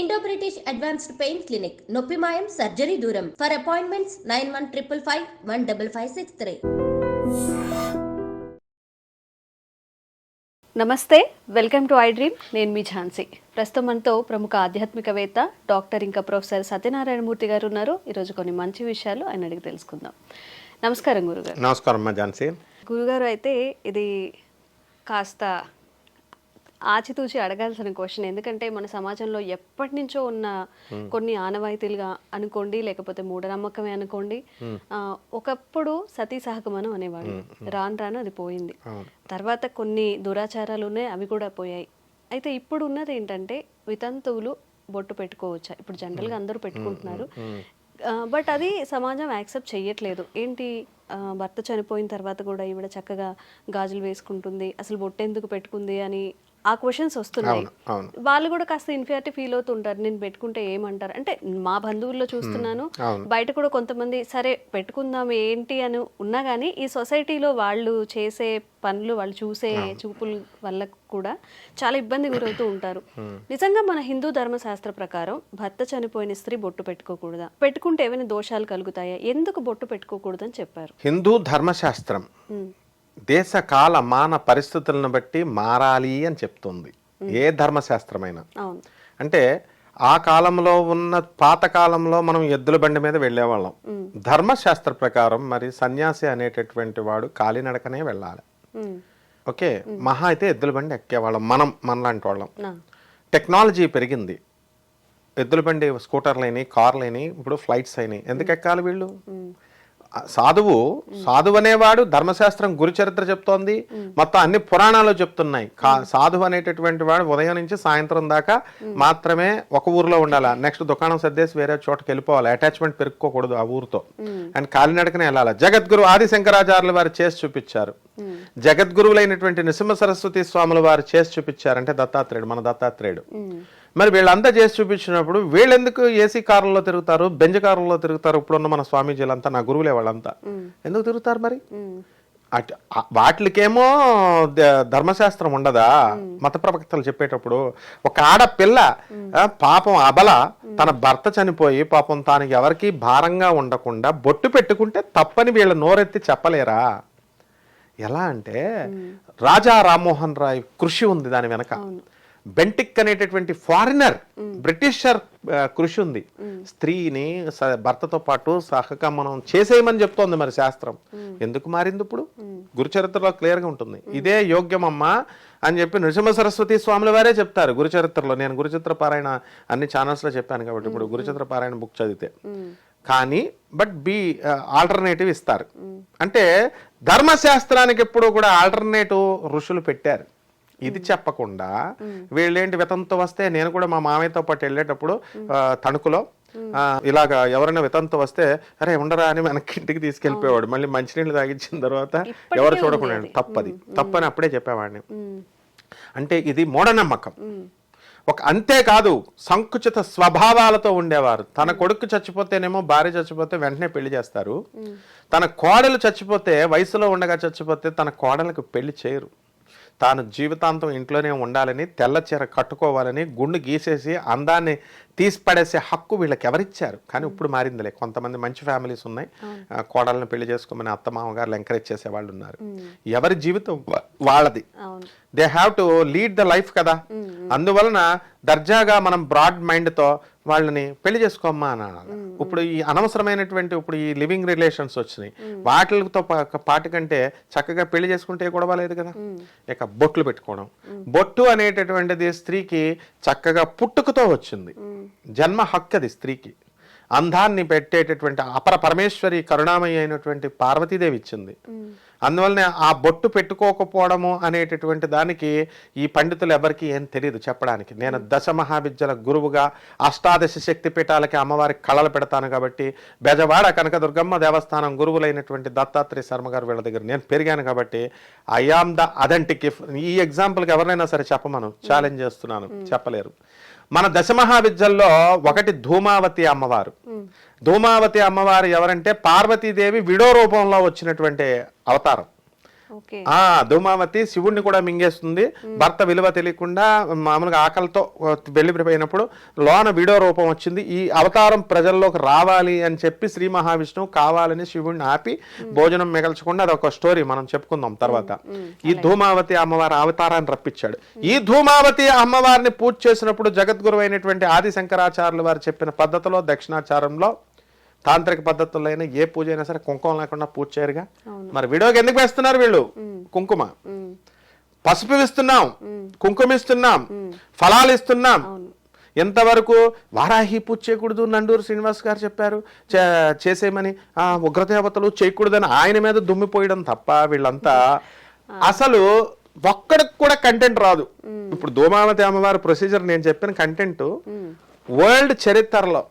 Indo British advanced pain clinic నొప్పి మాయం surgery దూరం. For appointments nine one triple five one double five six three నమస్తే welcome to I dream నేను మీ ఝాన్సీ. ప్రస్తుతం మనతో ప్రముఖ ఆధ్యాత్మికవేత్త డాక్టర్ ఇంకా ప్రొఫెసర్ సత్యనారాయణమూర్తి గారు ఉన్నారు. ఈరోజు కొన్ని మంచి విషయాలు ఆయన అడిగి తెలుసుకుందాం. నమస్కారం గురుగారు. నమస్కారం ఝాన్సీ. గురుగారు అయితే ఇది కాస్త ఆచితూచి అడగాల్సిన క్వశ్చన్. ఎందుకంటే మన సమాజంలో ఎప్పటి నుంచో ఉన్న కొన్ని ఆనవాయితీలుగా అనుకోండి లేకపోతే మూఢనమ్మకమే అనుకోండి ఒకప్పుడు సతీ సహగమనం అనేవాడు రాను రాను అది పోయింది. తర్వాత కొన్ని దురాచారాలు ఉన్నాయి అవి కూడా పోయాయి. అయితే ఇప్పుడు ఉన్నది ఏంటంటే వితంతువులు బొట్టు పెట్టుకోవచ్చా? ఇప్పుడు జనరల్గా అందరూ పెట్టుకుంటున్నారు. బట్ అది సమాజం యాక్సెప్ట్ చెయ్యట్లేదు. ఏంటి? భర్త చనిపోయిన తర్వాత కూడా ఈవిడ చక్కగా గాజులు వేసుకుంటుంది అసలు బొట్టు ఎందుకు పెట్టుకుంది అని ఆ క్వశ్చన్స్ వస్తున్నాయి. వాళ్ళు కూడా కాస్త ఇన్ఫియారిటీ ఫీల్ అవుతుంటారు. నేను పెట్టుకుంటే ఏమంటారు? అంటే మా బంధువుల్లో చూస్తున్నాను. బయట కూడా కొంతమంది సరే పెట్టుకుందాం ఏంటి? అని ఉన్నా కానీ ఈ సొసైటీలో వాళ్ళు చేసే పనులు వాళ్ళు చూసే చూపుల వల్ల కూడా చాలా ఇబ్బంది గురవుతూ ఉంటారు. నిజంగా మన హిందూ ధర్మశాస్త్ర ప్రకారం భర్త చనిపోయిన స్త్రీ బొట్టు పెట్టుకోకూడదా? పెట్టుకుంటే ఏమైనా దోషాలు కలుగుతాయా? ఎందుకు బొట్టు పెట్టుకోకూడదని చెప్పారు? హిందూ ధర్మశాస్త్రం. దేశ కాల మాన పరిస్థితులను బట్టి మారాలి అని చెప్తుంది. ఏ ధర్మశాస్త్రమైనా. అంటే ఆ కాలంలో ఉన్న పాత కాలంలో మనం ఎద్దుల బండి మీద వెళ్ళేవాళ్ళం. ధర్మశాస్త్ర ప్రకారం మరి సన్యాసి అనేటటువంటి వాడు కాలినడకనే వెళ్ళాలి. ఓకే? మహా అయితే ఎద్దుల బండి ఎక్కేవాళ్ళం మనం మనలాంటి వాళ్ళం. టెక్నాలజీ పెరిగింది. ఎద్దుల బండి స్కూటర్లు అయినాయి కార్లు అయినాయి ఇప్పుడు ఫ్లైట్స్ అయినాయి. ఎందుకు ఎక్కాలి వీళ్ళు? సాధువు సాధువు అనేవాడు ధర్మశాస్త్రం గురు చరిత్ర చెప్తోంది. మొత్తం అన్ని పురాణాలు చెప్తున్నాయి. కా- సాధువు అనేటటువంటి వాడు ఉదయం నుంచి సాయంత్రం దాకా మాత్రమే ఒక ఊర్లో ఉండాలి. నెక్స్ట్ దుకాణం సర్దేసి వేరే చోటకి వెళ్ళిపోవాలి. అటాచ్మెంట్ పెరుక్కోకూడదు ఆ ఊరితో. అండ్ కాలినడకనే వెళ్ళాలి. జగద్గురు ఆది శంకరాచార్యులు వారు చేసి చూపించారు. జగద్గురువులైనటువంటి నృసింహ సరస్వతి స్వాములు వారు చేసి చూపించారు. అంటే దత్తాత్రేయుడు మన దత్తాత్రేయుడు. మరి వీళ్ళంతా చేసి చూపించినప్పుడు వీళ్ళెందుకు ఏసీ కార్లలో తిరుగుతారు బెంజ్ కార్లలో తిరుగుతారు? ఇప్పుడున్న మన స్వామీజీలంతా నా గురువులే వాళ్ళంతా. ఎందుకు తిరుగుతారు మరి? అట్ వాటికేమో ధర్మశాస్త్రం ఉండదా? మత ప్రవక్తలు చెప్పేటప్పుడు ఒక ఆడపిల్ల పాపం అబల తన భర్త చనిపోయి పాపం తాను ఎవరికి భారంగా ఉండకుండా బొట్టు పెట్టుకుంటే తప్పని వీళ్ళ నోరెత్తి చెప్పలేరా? ఎలా అంటే రాజా రామ్మోహన్ రాయ్ కృషి ఉంది దాని వెనక. బెంటిక్ అనేటటువంటి ఫారినర్ బ్రిటిషర్ కృషి ఉంది. స్త్రీని భర్తతో పాటు సహగమనం చేసేయమని చెప్తోంది మరి శాస్త్రం. ఎందుకు మారింది ఇప్పుడు? గురుచరిత్రలో క్లియర్గా ఉంటుంది ఇదే యోగ్యమమ్మా అని చెప్పి నృసింహ సరస్వతి స్వాముల వారే చెప్తారు గురుచరిత్రలో. నేను గురుచిత్ర పారాయణ అన్ని ఛానల్స్లో చెప్పాను కాబట్టి ఇప్పుడు గురుచిత్ర పారాయణ బుక్ చదివితే. కానీ బట్ బి ఆల్టర్నేటివ్ ఇస్తారు. అంటే ధర్మశాస్త్రానికి ఎప్పుడు కూడా ఆల్టర్నేటివ్ ఋషులు పెట్టారు. ఇది చెప్పకుండా వీళ్ళేంటి వితంతో వస్తే నేను కూడా మా మామయ్యతో పాటు వెళ్ళేటప్పుడు తణుకులో ఇలాగా ఎవరైనా వితంతో వస్తే అరే ఉండరా అని మనకి ఇంటికి తీసుకెళ్ళిపోయేవాడు. మళ్ళీ మంచినీళ్ళు తాగించిన తర్వాత ఎవరు చూడకుండా తప్పది. తప్పని అప్పుడే చెప్పేవాడిని. అంటే ఇది మూఢనమ్మకం. ఒక అంతేకాదు సంకుచిత స్వభావాలతో ఉండేవారు. తన కొడుకు చచ్చిపోతేనేమో భార్య చచ్చిపోతే వెంటనే పెళ్ళి చేస్తారు. తన కోడలు చచ్చిపోతే వయసులో ఉండగా చచ్చిపోతే తన కోడలకు పెళ్ళి చేయరు. తాను జీవితాంతం ఇంట్లోనే ఉండాలని తెల్ల చీర కట్టుకోవాలని గుండు గీసేసి అందాన్ని తీసిపడేసే హక్కు వీళ్ళకి ఎవరిచ్చారు కానీ ఇప్పుడు మారిందిలే. కొంతమంది మంచి ఫ్యామిలీస్ ఉన్నాయి. కోడలను పెళ్ళి చేసుకోమని అత్త మామగారులు ఎంకరేజ్ చేసే వాళ్ళు ఉన్నారు ఎవరి జీవితం వాళ్ళది. They have to lead the life కదా. అందువలన దర్జాగా మనం బ్రాడ్ మైండ్తో వాళ్ళని పెళ్ళి చేసుకోమ్మా అని అనాలి. ఇప్పుడు ఈ అనవసరమైనటువంటి ఇప్పుడు ఈ లివింగ్ రిలేషన్స్ వచ్చినాయి. వాటితో పాటు కంటే చక్కగా పెళ్ళి చేసుకుంటే గొడవ లేదు కదా. ఇక బొట్లు పెట్టుకోవడం. బొట్టు అనేటటువంటిది స్త్రీకి చక్కగా పుట్టుకతో వచ్చింది. జన్మ హక్కు అది స్త్రీకి. అందాన్ని పెట్టేటటువంటి అపర పరమేశ్వరి కరుణామయి అయినటువంటి పార్వతీదేవి ఇచ్చింది. అందువల్లనే ఆ బొట్టు పెట్టుకోకపోవడము అనేటటువంటి దానికి ఈ పండితులు ఎవరికి ఏం తెలియదు చెప్పడానికి. నేను దశ మహావిద్యల గురువుగా అష్టాదశ శక్తి పీఠాలకి అమ్మవారికి కళలు పెడతాను కాబట్టి బెజవాడ కనకదుర్గమ్మ దేవస్థానం గురువులైనటువంటి దత్తాత్రేయ శర్మ గారు వీళ్ళ దగ్గర నేను పెరిగాను కాబట్టి ఐ ఆమ్ ద అథెంటిక్. ఈ ఎగ్జాంపుల్కి ఎవరినైనా సరే చెప్పమను. ఛాలెంజ్ చేస్తున్నాను. చెప్పలేరు. మన దశమహావిద్యల్లో ఒకటి ధూమావతి అమ్మవారు. ధూమావతి అమ్మవారు ఎవరంటే పార్వతీదేవి విడో రూపంలో వచ్చినటువంటి అవతారం. ఆ ధూమావతి శివుణ్ణి కూడా మింగేస్తుంది. భర్త విలువ తెలియకుండా మామూలుగా ఆకలితో వెళ్ళిపోయినప్పుడు లోన వీడియో రూపం వచ్చింది. ఈ అవతారం ప్రజల్లోకి రావాలి అని చెప్పి శ్రీ మహావిష్ణువు కావాలని శివుణ్ణి ఆపి భోజనం మిగల్చకుండా అది ఒక స్టోరీ మనం చెప్పుకుందాం తర్వాత. ఈ ధూమావతి అమ్మవారి అవతారాన్ని రప్పించాడు. ఈ ధూమావతి అమ్మవారిని పూజ చేసినప్పుడు జగద్గురు అయినటువంటి ఆది శంకరాచార్యులు వారు చెప్పిన పద్ధతిలో దక్షిణాచారంలో తాంత్రిక పద్ధతుల్లో అయినా ఏ పూజ అయినా సరే కుంకుమ లేకుండా పూజ చేయరుగా. మరి వీడియోకి ఎందుకు వేస్తున్నారు వీళ్ళు? కుంకుమ. పసుపు ఇస్తున్నాం. కుంకుమ ఇస్తున్నాం ఫలాలు ఇస్తున్నాం. ఎంతవరకు వారాహి పూజ చేయకూడదు నండూరు శ్రీనివాస్ గారు చెప్పారు. చేసేయమని ఆ ఉగ్రదేవతలు చేయకూడదని ఆయన మీద దుమ్మిపోయడం తప్ప వీళ్ళంతా అసలు ఒక్కడికి కూడా కంటెంట్ రాదు. ఇప్పుడు ధూమావతి అమ్మవారి ప్రొసీజర్ నేను చెప్పిన కంటెంట్ వరల్డ్ చరిత్రలో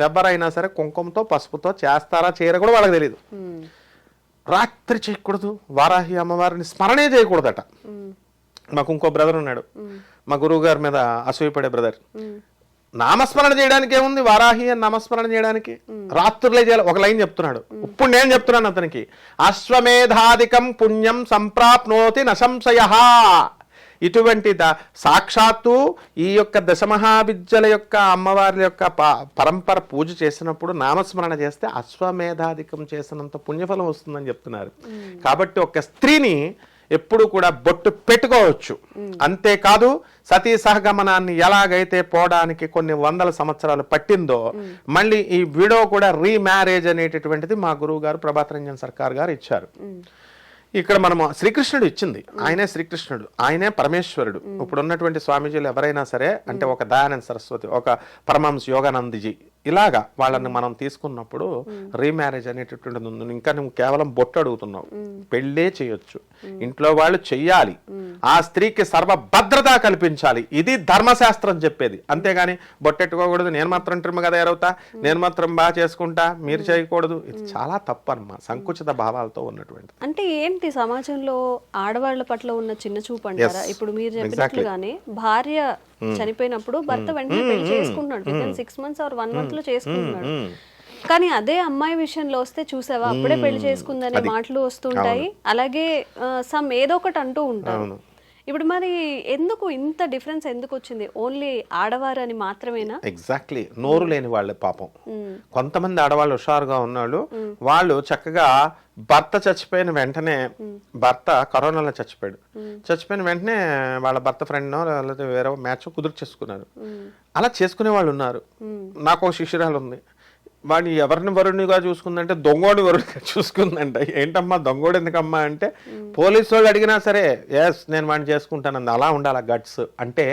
ఎవరైనా సరే కుంకుమతో పసుపుతో చేస్తారా చేయరా కూడా వాళ్ళకి తెలియదు రాత్రి చేయకూడదు వారాహి అమ్మవారిని స్మరణే చేయకూడదట. మాకు ఇంకో బ్రదర్ ఉన్నాడు. మా గురువు గారి మీద అసూయపడే బ్రదర్. నామస్మరణ చేయడానికి ఏముంది వారాహి అని నామస్మరణ చేయడానికి. రాత్రులే చేయాలి. ఒక లైన్ చెప్తున్నాడు. ఇప్పుడు నేను చెప్తున్నాను అతనికి. అశ్వమేధాధికం పుణ్యం సంప్రాప్నోతి నశంశయ. ఇటువంటి ద సాక్షాత్తు ఈ యొక్క దశమహావిద్యల యొక్క అమ్మవారి యొక్క పరంపర పూజ చేసినప్పుడు నామస్మరణ చేస్తే అశ్వమేధాధికం చేసినంత పుణ్యఫలం వస్తుందని చెప్తున్నారు. కాబట్టి ఒక స్త్రీని ఎప్పుడు కూడా బొట్టు పెట్టుకోవచ్చు. అంతేకాదు సతీ సహగమనాన్ని ఎలాగైతే పోవడానికి కొన్ని వందల సంవత్సరాలు పట్టిందో మళ్ళీ ఈ వీడియో కూడా రీమ్యారేజ్ అనేటటువంటిది మా గురువు గారు ప్రభాత్ రంజన్ సర్కార్ గారు ఇచ్చారు. ఇక్కడ మనము శ్రీకృష్ణుడు ఇచ్చింది. ఆయనే శ్రీకృష్ణుడు ఆయనే పరమేశ్వరుడు. ఇప్పుడు ఉన్నటువంటి స్వామీజీలు ఎవరైనా సరే అంటే ఒక దయానంద సరస్వతి ఒక పరమహంస యోగానందజీ ఇలాగా వాళ్ళని మనం తీసుకున్నప్పుడు రీమ్యారేజ్ అనేటటువంటిది ఉంది ఇంకా నువ్వు కేవలం బొట్టు అడుగుతున్నావు. పెళ్ళే చేయొచ్చు. ఇంట్లో వాళ్ళు చెయ్యాలి. ఆ స్త్రీకి సర్వ భద్రత కల్పించాలి. ఇది ధర్మశాస్త్రం చెప్పేది. అంతేగాని బొట్టెట్టుకోకూడదు నేను మాత్రం ట్రిమ్గా తయారవుతా. నేను మాత్రం బాగా చేసుకుంటా. మీరు చేయకూడదు. ఇది చాలా తప్పు అన్నమా సంకుచిత భావాలతో ఉన్నటువంటి అంటే ఏంటి? సమాజంలో ఆడవాళ్ళ పట్ల ఉన్న చిన్న చూపు అంటారా. ఇప్పుడు మీరు. చెప్పినట్లుగానే భార్య చనిపోయినప్పుడు భర్త వెంటనే పెళ్ళి చేసుకుంటున్నాడు. With six months or one month లో చేసుకుంటున్నాడు. కానీ అదే అమ్మాయి విషయంలో వస్తే చూసావా? అప్పుడే పెళ్ళి చేసుకుందనే మాటలు వస్తుంటాయి. అలాగే సమ్ ఏదో ఒకటి అంటూ ఉంటారు. ఇప్పుడు మరి ఎందుకు ఇంత డిఫరెన్స్ ఎందుకు వచ్చింది? ఓన్లీ ఆడవారు అని మాత్రమేనా? ఎగ్జాక్ట్లీ నోరు లేని వాళ్ళే పాపం. కొంతమంది ఆడవాళ్ళు హుషారుగా ఉన్నాళ్ళు. వాళ్ళు చక్కగా భర్త చచ్చిపోయిన వెంటనే భర్త కరోనాలో చచ్చిపోయాడు. చచ్చిపోయిన వెంటనే వాళ్ళ భర్త ఫ్రెండ్ లేకపోతే వేరే మ్యాచ్ కుదుర్చేసుకున్నారు అలా చేసుకునే వాళ్ళు ఉన్నారు. నాకు ఒక శిష్యురాలు ఉంది. వాడిని ఎవరిని వరుణిగా చూసుకుందంటే దొంగోడి వరుడిగా చూసుకుందంట. ఏంటమ్మా దొంగోడు ఎందుకమ్మా అంటే పోలీసు వాళ్ళు అడిగినా సరే ఎస్ నేను వాడిని చేసుకుంటానంది. అలా ఉండాలి గట్స్. అంటే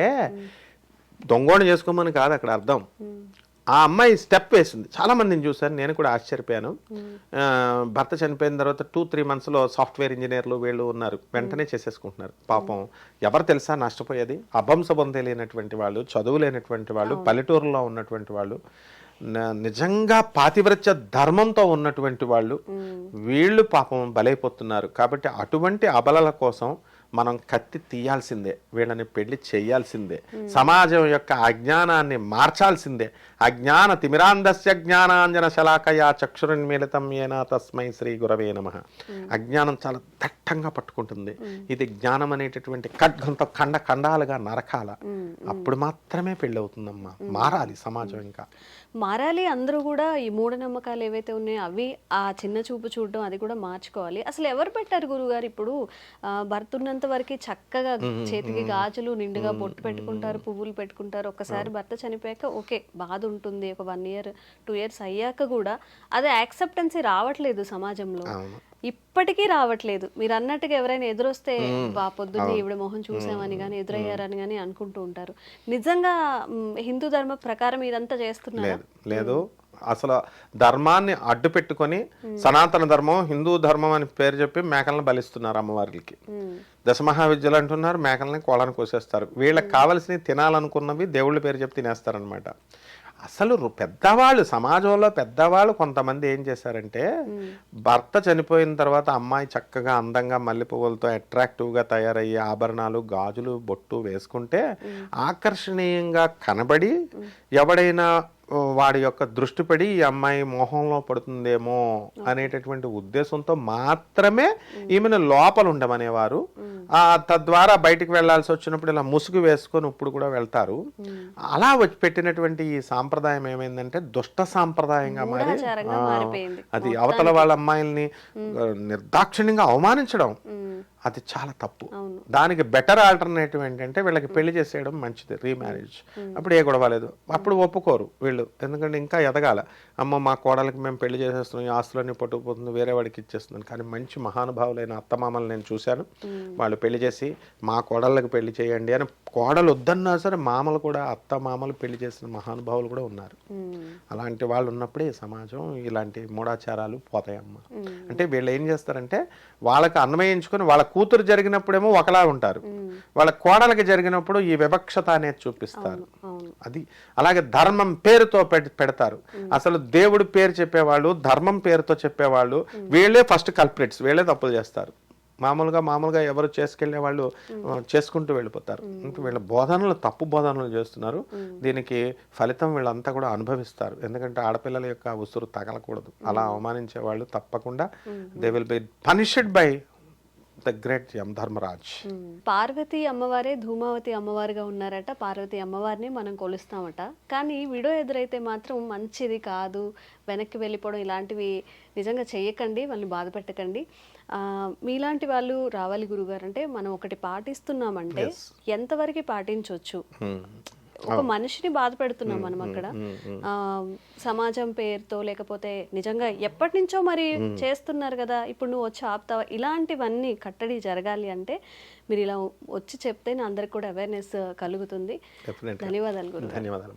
దొంగోడిని చేసుకోమని కాదు అక్కడ అర్థం. ఆ అమ్మాయి స్టెప్ వేసింది. చాలా మందిని చూశాను. నేను కూడా ఆశ్చర్యపోయాను. భర్త చనిపోయిన తర్వాత టూ త్రీ మంత్స్లో సాఫ్ట్వేర్ ఇంజనీర్లు వీళ్ళు ఉన్నారు. వెంటనే చేసేసుకుంటున్నారు. పాపం ఎవరు తెలుసా నష్టపోయేది? అభంశబం తెలియనటువంటి వాళ్ళు చదువు లేనటువంటి వాళ్ళు పల్లెటూరులో ఉన్నటువంటి వాళ్ళు. నిజంగా పాతివ్రత్య ధర్మంతో ఉన్నటువంటి వాళ్ళు వీళ్ళు పాపం బలైపోతున్నారు. కాబట్టి అటువంటి అబలల కోసం మనం కత్తి తీయాల్సిందే. వీళ్ళని పెళ్ళి చేయాల్సిందే. సమాజం యొక్క అజ్ఞానాన్ని మార్చాల్సిందే. అజ్ఞాన తిమిరాంధస్య జ్ఞానాంజన శలాకయా చక్షురున్మీలితం ఏనా తస్మై శ్రీ గురవే నమ. అజ్ఞానం చాలా దట్టంగా పట్టుకుంటుంది. ఇది జ్ఞానం అనేటటువంటి ఖడ్గంతో ఖండ ఖండాలుగా నరకాల. అప్పుడు మాత్రమే పెళ్ళి అవుతుందమ్మా మారాలి సమాజం ఇంకా. మారాలి అందరూ కూడా ఈ మూఢనమ్మకాలు ఏవైతే ఉన్నాయో అవి ఆ చిన్న చూపు చూడడం అది కూడా మార్చుకోవాలి. అసలు ఎవరు పెట్టారు గురుగారు ఇప్పుడు? భర్త ఉన్నంత వరకు చక్కగా చేతికి గాజులు నిండుగా బొట్టు పెట్టుకుంటారు పువ్వులు పెట్టుకుంటారు ఒక్కసారి భర్త చనిపోయాక ఓకే బాధ ఉంటుంది ఒక వన్ ఇయర్ టూ ఇయర్స్ అయ్యాక కూడా అదే యాక్సెప్టెన్సీ రావట్లేదు సమాజంలో. ఇప్పటికీ రావట్లేదు. మీరు అన్నట్టుగా ఎవరైనా ఎదురొస్తే బా పొద్దున్నే ఈవిడ మొహం చూసామని కానీ ఎదురయ్యారని కానీ అనుకుంటూ ఉంటారు. నిజంగా హిందూ ధర్మ ప్రకారం ఇదంతా చేస్తున్నారా? లేదు. అసలు ధర్మాన్ని అడ్డు పెట్టుకొని సనాతన ధర్మం హిందూ ధర్మం అని పేరు చెప్పి మేకలను బలిస్తున్నారు అమ్మవారికి. దశమహావిద్యలు అంటున్నారు మేకల్ని కోళ్ళని కోసేస్తారు. వీళ్ళకి కావలసినవి తినాలనుకున్నవి దేవుళ్ళ పేరు చెప్పి తినేస్తారనమాట అసలు పెద్దవాళ్ళు సమాజంలో పెద్దవాళ్ళు కొంతమంది ఏం చేశారంటే భర్త చనిపోయిన తర్వాత అమ్మాయి చక్కగా అందంగా మల్లె పువ్వులతో అట్రాక్టివ్గా తయారయ్యే ఆభరణాలు గాజులు బొట్టు వేసుకుంటే ఆకర్షణీయంగా కనబడి ఎవడైనా వాడి యొక్క దృష్టి పడి ఈ అమ్మాయి మోహంలో పడుతుందేమో అనేటటువంటి ఉద్దేశంతో మాత్రమే ఈమెను లోపల ఉండమనేవారు. ఆ తద్వారా బయటికి వెళ్ళాల్సి వచ్చినప్పుడు ఇలా ముసుగు వేసుకొని ఇప్పుడు కూడా వెళ్తారు. అలా వచ్చి పెట్టినటువంటి ఈ సాంప్రదాయం ఏమైందంటే దుష్ట సాంప్రదాయంగా మారి. అది అవతల వాళ్ళ అమ్మాయిల్ని నిర్దాక్షిణ్యంగా అవమానించడం అది చాలా తప్పు. దానికి బెటర్ ఆల్టర్నేటివ్ ఏంటంటే వీళ్ళకి పెళ్ళి చేసేయడం మంచిది రీమ్యారేజ్. అప్పుడు ఏ గొడవ లేదు. అప్పుడు ఒప్పుకోరు. వీళ్ళు ఎందుకంటే ఇంకా ఎదగాల. అమ్మ మా కోడలకి మేము పెళ్ళి చేసేస్తున్నాం ఈ ఆస్తులన్నీ పట్టుకుపోతుంది వేరే వాడికి ఇచ్చేస్తున్నాను. కానీ మంచి మహానుభావులైన అత్తమామలు నేను చూశాను. వాళ్ళు పెళ్ళి చేసి మా కోడళ్ళకి పెళ్ళి చేయండి అని కోడలు వద్దన్నా సరే మామలు కూడా అత్త మామలు పెళ్ళి చేసిన మహానుభావులు కూడా ఉన్నారు. అలాంటి వాళ్ళు ఉన్నప్పుడే సమాజం ఇలాంటి మూఢాచారాలు పోతాయమ్మ. అంటే వీళ్ళు ఏం చేస్తారంటే వాళ్ళకి అన్వయించుకొని వాళ్ళ కూతురు జరిగినప్పుడేమో ఒకలా ఉంటారు. వాళ్ళ కోడలకి జరిగినప్పుడు ఈ వివక్షత అనేది చూపిస్తారు. అది అలాగే ధర్మం పేరుతో పెడ్- పెడతారు. అసలు దేవుడి పేరు చెప్పేవాళ్ళు ధర్మం పేరుతో చెప్పేవాళ్ళు వీళ్ళే ఫస్ట్ కల్ప్రిట్స్ వీళ్ళే తప్పులు చేస్తారు. మామూలుగా మామూలుగా ఎవరు చేసుకెళ్ళే వాళ్ళు చేసుకుంటూ వెళ్ళిపోతారు. అంటే వీళ్ళ బోధనలు తప్పు బోధనలు చేస్తున్నారు. దీనికి ఫలితం వీళ్ళంతా కూడా అనుభవిస్తారు. ఎందుకంటే ఆడపిల్లల యొక్క ఉసురు తగలకూడదు. అలా అవమానించే వాళ్ళు తప్పకుండా they will be punished by the great Yam Dharmaraj. Parvati అమ్మవారే ధూమావతి అమ్మవారుగా ఉన్నారట. పార్వతి అమ్మవారిని మనం కొలుస్తామట. కానీ విడో ఎదురైతే మాత్రం మంచిది కాదు. వెనక్కి వెళ్ళిపోవడం ఇలాంటివి నిజంగా చేయకండి వాళ్ళని బాధ పెట్టకండి. మీలాంటి వాళ్ళు రావాలి గురుగారు. అంటే మనం ఒకటి పాటిస్తున్నామంటే ఎంతవరకు పాటించవచ్చు ఒక మనిషిని బాధ పెడుతున్నాం మనం అక్కడ. ఆ, సమాజం పేరుతో లేకపోతే నిజంగా ఎప్పటి నుంచో మరి చేస్తున్నారు కదా ఇప్పుడు నువ్వు వచ్చి ఆపుతావా? ఇలాంటివన్నీ కట్టడి జరగాలి అంటే మీరు ఇలా వచ్చి చెప్తే అందరికి కూడా అవేర్నెస్ కలుగుతుంది. ధన్యవాదాలు గురు ధన్యవాదాలు.